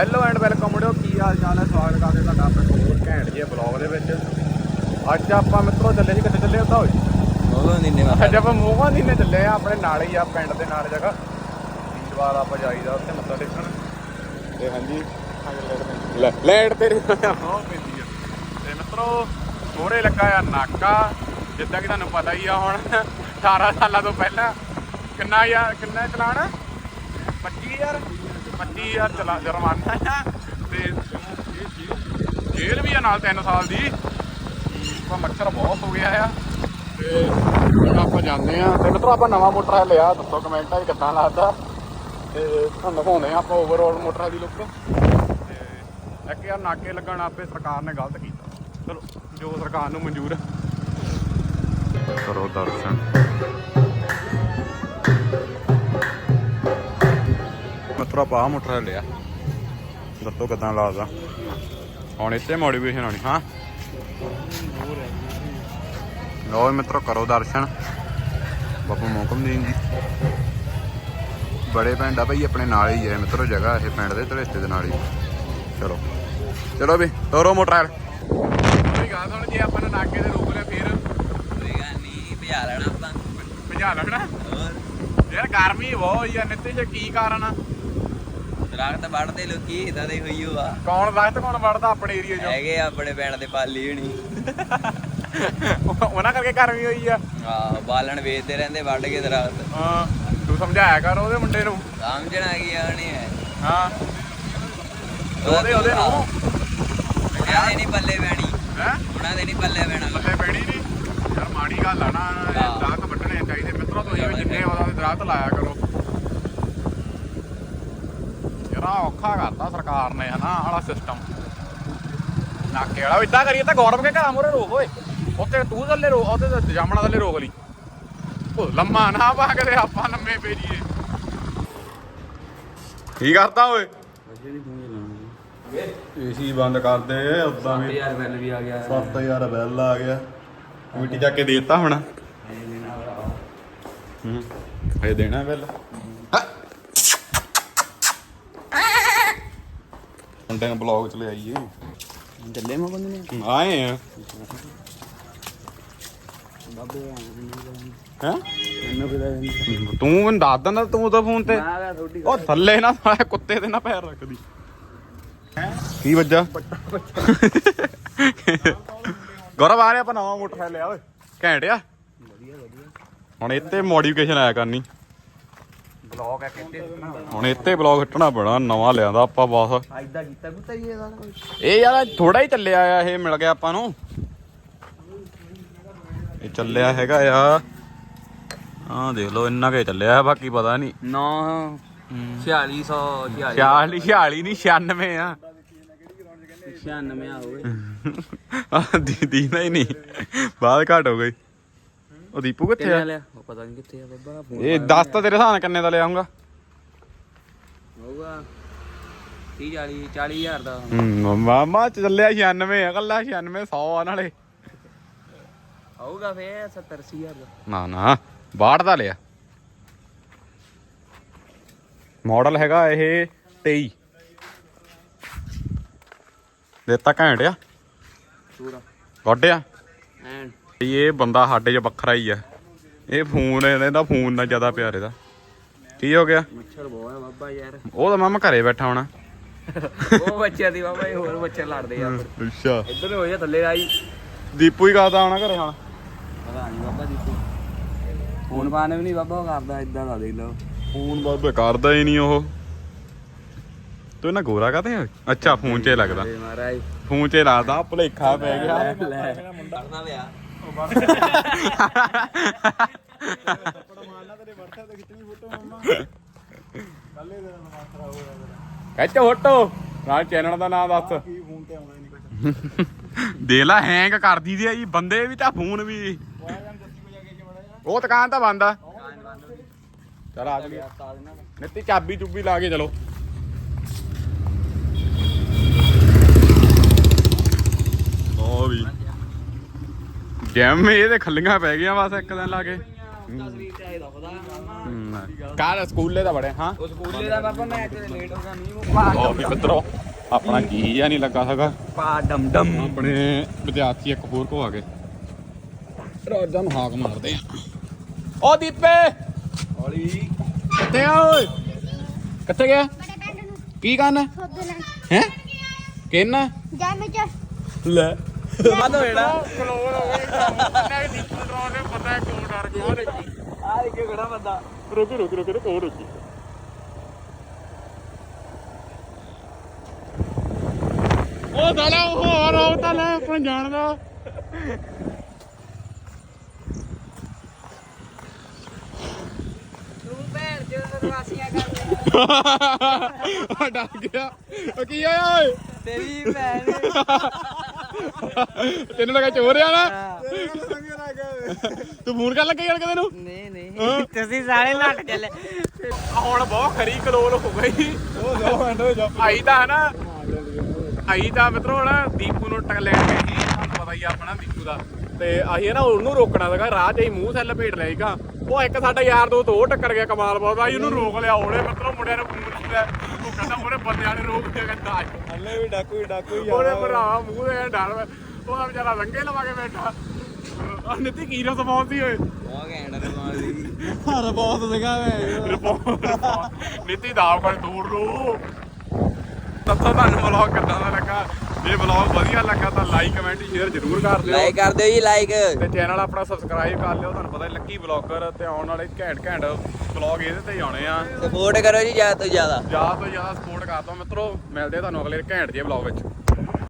Hello and welcome ਮੁੰਡਿਓ। ਕੀ ਹਾਲ ਚਾਲ ਹੈ? ਸਵਾਗਤ ਕਰਦੇ ਤੁਹਾਡਾ ਆਪਣੇ ਹੋਰ ਘੈਂਟ ਜਿਹੇ ਬਲੌਗ ਦੇ ਵਿੱਚ। ਅੱਜ ਆਪਾਂ ਮਿੱਤਰੋ ਚੱਲੇ ਸੀ ਕਿੱਥੇ ਚੱਲੇ ਹੁੰਦਾ ਹੋਏ ਉਹ ਨਿੰਨੇ ਅੱਜ ਆਪਾਂ ਮੋਹਾਂ ਦੀ ਨੇ ਚੱਲੇ ਆ ਆਪਣੇ ਨਾਲ ਹੀ ਆ ਪਿੰਡ ਦੇ ਨਾਲ ਜਗ੍ਹਾ। ਵੀਰਵਾਰ ਆਪਾਂ ਜਾਈਦਾ ਉੱਥੇ ਮੱਥਾ ਟੇਕਣ। ਤੇ ਹਾਂਜੀ। ਲੈ ਲੈਟ ਤੇਰੀ। ਬਹੁਤ ਪੈਂਦੀ ਆ। ਤੇ ਮਿੱਤਰੋ ਮੋਰੇ ਲੱਗਾ ਆ ਨਾਕਾ। ਜਿੱਦਾਂ ਕਿ ਤੁਹਾਨੂੰ ਪਤਾ ਹੀ ਆ ਹੁਣ 18 ਸਾਲਾਂ ਤੋਂ ਪਹਿਲਾਂ। ਕਿੰਨਾ ਯਾਰ ਕਿੰਨਾ ਚਲਾਣਾ? 25000 25000 ਚਲਾ ਜੁਰਮਾਨਾ ਆ ਤੇ ਜੇਲ੍ਹ ਵੀ ਆ ਨਾਲ 3 ਸਾਲ ਦੀ। ਆਪਾਂ ਮੱਛਰ ਬਹੁਤ ਹੋ ਗਿਆ ਆ। ਤੇ ਆਪਾਂ ਜਾਂਦੇ ਆ ਤੇ ਮਿੱਤਰੋ, ਆਪਾਂ ਨਵਾਂ ਮੋਟਰ ਲਿਆ। ਦੱਸੋ ਕਮੈਂਟਾਂ 'ਚ ਕਿੱਦਾਂ ਲੱਗਦਾ। ਤੇ ਤੁਹਾਨੂੰ ਦਿਖਾਉਂਦੇ ਆ ਆਪਾਂ ਓਵਰਆਲ ਮੋਟਰ ਦੀ ਲੁੱਕ ਤੇ ਇੱਕ ਯਾਰ ਨਾਕੇ ਲੱਗਣ ਆਪੇ ਸਰਕਾਰ ਨੇ ਗਲਤ ਕੀਤਾ। ਚਲੋ, ਜੋ ਸਰਕਾਰ ਨੂੰ ਮਨਜ਼ੂਰ ਕਰੋ ਦਰਸ਼ਨ। ਆਪਾਂ ਆਹ ਮੋਟਰ ਲਿਆ ਦੱਸੋ ਕਿੱਦਾਂ ਲੱਗਦਾ ਹੁਣ ਇੱਥੇ ਮੋਟੀਵੇਸ਼ਨ ਆਣੀ ਹਾਂ। ਲੋ ਮਿੱਤਰੋ ਕਰੋ ਦਰਸ਼ਨ। ਬਾਬੂ ਮੋਕਮ ਦੀਨ ਜੀ। ਬੜੇ ਪਿੰਡ ਆ ਭਾਈ ਆਪਣੇ ਨਾਲ ਹੀ ਹੈ ਮਿੱਤਰੋ ਜਗ੍ਹਾ ਇਹ ਪਿੰਡ ਦੇ ਧਰੇਸਤੇ ਦੇ ਨਾਲ ਹੀ। ਚਲੋ। ਚਲੋ ਵੀ ਤੋਰੋ ਮੋਟਰ ਕੋਈ ਗੱਲ ਸੁਣ ਜੇ ਆਪਾਂ ਨੇ ਨਾਕੇ ਤੇ ਰੋਕ ਲਿਆ ਫੇਰ? ਕੋਈ ਗੱਲ ਨਹੀਂ ਭਜਾ ਲੈਣਾ ਆਪਾਂ। ਭਜਾ ਲੈਣਾ? ਹੋਰ। ਯਾਰ ਗਰਮੀ ਬਹੁਤ ਹੀ ਆ ਨਿੱਤੇ ਚ ਕੀ ਕਾਰਨ ਆ? ਦਰਖਤ ਵੱਢਦੇ ਲੋਕੀ ਇਦਾਂ ਦੇ ਹੋਈ ਹੋ ਆ। ਕੌਣ ਦਸਤ ਕੌਣ ਵੜਦਾ ਆਪਣੇ ਏਰੀਆ 'ਚ? ਹੈਗੇ ਆ ਆਪਣੇ ਪਿੰਡ ਦੇ ਪਾਲੀ ਹੋਣੀ। ਉਹਨਾਂ ਕਰਕੇ ਗਰਮੀ ਹੋਈ ਆ। ਆ ਬਾਲਣ ਵੇਚਦੇ ਰਹਿੰਦੇ ਵੱਢ ਕੇ ਦਰਖਤ ਹਾਂ ਤੂੰ ਸਮਝਾਇਆ ਕਰ ਉਹਦੇ ਮੁੰਡੇ ਨੂੰ। ਸਮਝਣਾ ਕੀ ਆਣੀ ਹੈ ਹਾਂ। ਉਹਦੇ ਉਹਦੇ ਨੂੰ? ਉਹਨਾਂ ਦੇ ਨਹੀਂ ਪੱਲੇ ਪੈਣੀ। ਹੈ? ਉਹਨਾਂ ਦੇ ਨਹੀਂ ਪੱਲੇ ਪੈਣਾ। ਬੱਲੇ ਪੈਣੀ ਨਹੀਂ। ਯਾਰ ਮਾੜੀ ਗੱਲ ਆ ਨਾ ਇਹ। ਦਰਖਤ ਵੱਢਣੇ ਚਾਹੀਦੇ। ਮਿੱਤਰੋ ਤੁਸੀਂ ਵੀ ਜਿੰਨੇ ਉਹਦਾ ਦਰਖਤ ਲਾਇਆ ਕਰੋ। ਆਹ ਔਖਾ ਕਰਤਾ ਸਰਕਾਰ ਨੇ ਹਨਾ ਆਲਾ ਸਿਸਟਮ ਨਾਕੇ ਵਾਲਾ ਇਦਾਂ ਕਰੀਏ ਤਾਂ ਗੌਰਵ ਕੇ ਘਰਾਂ ਮੋਰੇ ਰੋਕ ਓਏ। ਉੱਥੇ ਤੂੰ ਥੱਲੇ ਰੋਕ ਉਹਦੇ ਤੇ ਜਾਮਣਾ ਥੱਲੇ ਰੋਕ ਲਈ। ਉਹ ਲੰਮਾ ਨਾ ਪਾ ਕੇ ਆਪਾਂ ਲੰਮੇ ਪੈ ਜੀਏ ਕੀ ਕਰਦਾ ਓਏ? ਏਸੀ ਬੰਦ ਕਰ ਦੇ ਉਦਾਂ ਵੀ ਯਾਰ ਬਿੱਲ ਵੀ ਆ ਗਿਆ। 7000 ਬਿੱਲ ਆ ਗਿਆ। ਮਿੱਟੀ ਜਾ ਕੇ ਦੇਤਾ ਹੁਣ। ਹੂੰ ਇਹ ਦੇਣਾ ਬਿੱਲ। ਮੁੰਡੇ ਨੂੰ ਬਲੌਗ ਚ ਲੈ ਆਈਏ ਚੱਲੇ ਮਾ ਬੰਦੇ ਨੇ ਆਏ ਆ। ਬਾਬੇ ਹੈ? ਮੈਨੂੰ ਪਤਾ ਤੂੰ ਮੈਨੂੰ ਦੱਸ ਦਿੰਦਾ ਤੂੰ ਤਾਂ ਫੋਨ ਤੇ। ਮੈਂ ਆ ਥੋੜੀ ਉਹ ਥੱਲੇ ਨਾ ਸਾਲੇ ਕੁੱਤੇ ਦੇ ਨਾ ਪੈਰ ਰੱਖਦੀ। ਕੀ ਵੱਜਾ? ਗੌਰਵ ਆ ਰਿਹਾ ਆਪਾਂ ਨਵਾਂ ਮੋਟਰਸਾਈਕਲ ਲਿਆ ਓਏ। ਘੈਂਟ ਆ। ਵਧੀਆ ਵਧੀਆ। ਹੁਣ ਇੱਥੇ ਮੋਡੀਫਿਕੇਸ਼ਨ ਆਇਆ ਕਰਨੀ। ਬਲੌਗ ਆ ਹੁਣ ਇੱਥੇ ਬਲੌਗ ਹਟਣਾ ਪੈਣਾ ਨਵਾਂ ਲਿਆਂਦਾ ਆਪਾਂ ਬਸ। ਆਇਦਾ ਕੀਤਾ ਕੁੱਤਾ ਹੀ ਇਹਦਾ? ਇਹ ਯਾਰ ਥੋੜਾ ਹੀ ਚੱਲਿਆ ਆ ਇਹ ਮਿਲ ਗਿਆ ਆਪਾਂ ਨੂੰ। ਇਹ ਚੱਲਿਆ ਹੈਗਾ ਆ। ਆਹ ਦੇਖ ਲਓ ਇੰਨਾ ਕੇ ਚੱਲਿਆ ਹੈ ਬਾਕੀ ਪਤਾ ਨਹੀਂ। 9 4600 46 46 ਨਹੀਂ 96 ਆ। 96 ਆ ਹੋਵੇ। ਆਹ ਦੀਦੀ ਦਾ ਹੀ ਨਹੀਂ। ਬਾਅਦ ਘਟ ਹੋ ਗਈ। ਉਹ ਦੀਪੂ ਕਿੱਥੇ ਆ? ਲਿਆ? ਉਹ ਪਤਾ ਨਹੀਂ ਕਿੱਥੇ ਆ ਬੱਬਾ ਫੋਨ ਇਹ ਦੱਸ ਤਾਂ ਤੇਰੇ ਹਿਸਾਬ ਨਾਲ ਕਿੰਨੇ ਦਾ ਲਿਆਉਂਗਾ ਹੋਊਗਾ 30 40 40000 ਦਾ। ਮਾਮਾ ਚੱਲਿਆ 96 ਆ ਕੱਲਾ 96 100 ਆ ਨਾਲੇ। ਆਊਗਾ ਫੇਰ 70 80000 ਦਾ। ਨਾ ਨਾ 62 ਦਾ ਲਿਆ। ਮਾਡਲ ਹੈਗਾ ਇਹ 23 ਦਿੱਤਾ ਘੈਂਟ ਆ। ਪੂਰਾ। ਗੋਡਿਆ ਐਂਡ ਇਹ ਬੰਦਾ ਸਾਡੇ 'ਚ ਵੱਖਰਾ ਹੀ ਆ। ਇਹ ਫੋਨ ਇਹਦਾ ਫੋਨ ਨਾਲ ਜ਼ਿਆਦਾ ਪਿਆਰ ਇਹਦਾ। ਕੀ ਹੋ ਗਿਆ? ਮੱਛਰ ਬਹੁਤ ਆ ਬਾਬਾ ਯਾਰ। ਉਹ ਤਾਂ ਮਾਮਾ ਘਰੇ ਬੈਠਾ ਹੋਣਾ। ਉਹ ਬੱਚਿਆਂ ਦੀ ਬਾਬਾ ਇਹ ਹੋਰ ਬੱਚੇ ਲੜਦੇ ਆ। ਅੱਛਾ। ਇੱਧਰ ਹੋ ਜਾ ਥੱਲੇ ਆਈ ਦੀਪੂ ਹੀ ਕਰਦਾ ਹੋਣਾ ਘਰੇ ਹੁਣ। ਪਤਾ ਨਹੀਂ ਬਾਬਾ ਜੀ ਫੋਨ ਪਾਣੇ ਵੀ ਨਹੀਂ ਬਾਬਾ ਕਰਦਾ ਇਦਾਂ ਦਾ ਦੇਖ ਲਓ। ਫੋਨ ਬਾਬੇ ਕਰਦਾ ਹੀ ਨਹੀਂ ਉਹ। ਤੂੰ ਇਹਨਾਂ ਗੋਰਾ ਕਾਤੇ ਆ? ਅੱਛਾ ਫੋਨ 'ਚ ਲੱਗਦਾ। ਫੋਨ 'ਚ ਹੀ ਲੱਗਦਾ ਭੁਲੇਖਾ ਪੈ ਗਿਆ। ਕਰਨਾ ਕੱਚ ਫੋਟੋ। ਨਾਲ ਚੈਨਲ ਦਾ ਨਾਮ ਦੱਸ। ਕੀ ਫੋਨ ਤੇ ਆਉਂਦਾ ਨਹੀਂ ਦੇ ਲੈ ਹੈਂਗ ਕਰਦੀ ਦੀ ਆ ਜੀ। ਬੰਦੇ ਵੀ ਤਾਂ ਫੋਨ ਵੀ। ਉਹ ਦੁਕਾਨ ਤਾਂ ਬੰਦ ਆ। ਚਲ ਆ ਚਲੀਏ ਨਿੱਤੀ ਚਾਬੀ ਚੁੱਬੀ ਲਾ ਕੇ ਚਲੋ। ਲੋ ਵੀ। ਜੈਮ ਇਹਦੇ ਖੱਲੀਆਂ ਪੈ ਗਈਆਂ ਬਸ ਇੱਕ ਦਿਨ ਲਾ ਕੇ। ਸਰੀਰ ਤੇ ਆਏ ਦੁਖਦਾ ਮਾਮਾ ਕਾਲ ਸਕੂਲੇ ਦਾ ਬੜੇ ਹਾਂ। ਉਹ ਸਕੂਲੇ ਦਾ ਬਾਬਾ ਮੈਂ ਅੱਜ ਲੇਟ ਹੋ ਗਿਆ ਮੀਂਹ ਉਹ ਵੀ ਮਿੱਤਰੋ ਆਪਣਾ ਕੀ ਜਾਂ ਨਹੀਂ ਲੱਗਾ ਹੈਗਾ। ਪਾ ਡਮ ਡਮ ਆਪਣੇ ਵਿਦਿਆਰਥੀ ਇੱਕ ਹੋਰ ਕੋ ਆ ਗਏ। ਰਾਜਾਂ ਨੂੰ ਹਾਕ ਮਾਰਦੇ ਆ। ਓ ਦੀਪੇ! ਹੌਲੀ। ਕਿੱਥੇ ਆ ਓਏ? ਕਿੱਥੇ ਗਿਆ? ਬੜੇ ਪਿੰਡ ਨੂੰ। ਕੀ ਕਰਨਾ? ਹੈ? ਕਿੰਨਾ ਜਾ ਵਿੱਚ ਲੈ। ਬੰਦ ਹੋ ਜਾਣਾ। ਕਲੋਰ ਹੋ ਗਈ ਮੈਂ ਦੀਪੂ ਡਰਾਉਣ ਨੇ ਪਤਾ ਕਿਉਂ ਡਰ ਗਿਆ ਦੇਖੀ ਆ ਦੇਖੇ ਕਿਹੜਾ ਬੰਦਾ। ਰੁਕ ਰੁਕ ਰੁਕ ਰੁਕ ਹੋਰ ਰੁਕੀ। ਉਹ ਦਲਾ ਹੋਰ ਉਹ ਤਾਂ ਲੈ ਆਪਣਾ ਜਾਣਦਾ। ਤੂੰ ਭੈਣ ਜਦੋਂ ਵਾਸੀਆਂ ਕਰਦੇ ਡਰ ਗਿਆ। ਉਹ ਕੀ ਹੋਇਆ ਓਏ? ਤੇਰੀ ਭੈਣ। ਤੈਨੂੰ ਲੱਗਾ ਚੋਰ ਆ ਨਾ। ਤੂੰ ਫੋਨ ਕਰ ਲੱਗੇ ਯਾਰ ਕਦੇ ਨੂੰ ਨਹੀਂ। ਨਹੀਂ ਤੁਸੀਂ ਸਾਰੇ ਲੱਟ ਚੱਲੇ। ਹੁਣ ਬਹੁਤ ਖਰੀ ਕਲੋਲ ਹੋ ਗਈ। ਉਹ ਦੋ ਮਿੰਟ ਹੋ ਜਾ ਆਈ ਤਾਂ ਹੈ ਨਾ ਆਈ ਤਾਂ ਮਿੱਤਰੋ ਹੁਣ ਦੀਪੂ ਨੂੰ ਟਕ ਲੈਣ ਗਏ ਸੀ ਤੁਹਾਨੂੰ ਪਤਾ ਹੀ ਆ ਆਪਣਾ ਦੀਪੂ ਦਾ। ਤੇ ਅਸੀਂ ਨਾ ਉਹਨੂੰ ਰੋਕਣਾ ਸੀਗਾ ਰਾਹ 'ਚ ਹੀ ਮੂੰਹ ਥੱਲੇ ਭੇਟ ਲਿਆਈਗਾ ਉਹ ਇੱਕ ਸਾਡਾ ਯਾਰ ਦੋ ਉਹ ਟੱਕਰ ਗਿਆ ਕਮਾਲ ਬਹੁਤ। ਆਈ ਉਹਨੂੰ ਰੋਕ ਲਿਆ। ਉਹਨੇ ਮਿੱਤਰੋ ਮੁੰਡਿਆਂ ਨੂੰ ਫੋਨ ਕੀਤਾ। ਕਹਿੰਦਾ ਉਹਨੇ ਬੰਦਿਆਂ ਨੇ ਰੋਕ ਲਿਆ ਕਹਿੰਦਾ। ਹੱਲੇ ਵੀ ਡਾਕੂ ਹੀ ਡਾਕੂ ਹੀ ਉਹਨੇ ਭਰਾਵਾ ਮੂੰਹ ਦੇ ਡਰ। ਉਹ ਆ ਵਿਚਾਰਾ ਲੰਗੇ ਲਵਾ ਕੇ ਬੈਠਾ। ਆ ਨਿੱਤੀ ਕੀ ਰਸ ਬਹੁਤ ਸੀ ਓਏ। ਬਹੁਤ ਘੈਂਟ ਤੇ ਮਾਰਦੀ ਹਰ ਬਹੁਤ ਸੀਗਾ ਵੇ। ਨੀਤੀ ਦਾਵ ਕਰ ਦੂਰ ਨੂੰ ਦੱਸੋ ਤੁਹਾਨੂੰ ਵਲੌਗ ਕਿੱਦਾਂ ਦਾ ਲੱਗਾ? ਜੇ ਵਲੌਗ ਵਧੀਆ ਲੱਗਾ ਤਾਂ ਲਾਈਕ ਕਮੈਂਟ ਸ਼ੇਅਰ ਜ਼ਰੂਰ ਕਰ ਦਿਓ। ਲਾਈਕ ਕਰ ਦਿਓ ਜੀ ਲਾਈਕ ਤੇ ਚੈਨਲ ਆਪਣਾ ਸਬਸਕ੍ਰਾਈਬ ਕਰ ਲਿਓ ਤੁਹਾਨੂੰ ਪਤਾ ਲੱਕੀ ਵਲੌਗਰ ਤੇ ਆਉਣ ਵਾਲੇ ਘੈਂਟ ਘੈਂਟ ਵਲੌਗ ਇਹਦੇ ਤੇ ਹੀ ਆਉਣੇ ਆ। ਸਪੋਰਟ ਕਰੋ ਜੀ ਜ਼ਿਆਦਾ ਤੋਂ ਜ਼ਿਆਦਾ। ਜ਼ਿਆਦਾ ਤੋਂ ਜ਼ਿਆਦਾ ਸਪੋਰਟ ਕਰ ਦਿਓ ਮਿੱਤਰੋ ਮਿਲਦੇ ਆ ਤੁਹਾਨੂੰ ਅਗਲੇ ਘੈਂਟ ਜਿਹੇ ਵਲੌਗ ਵਿੱਚ।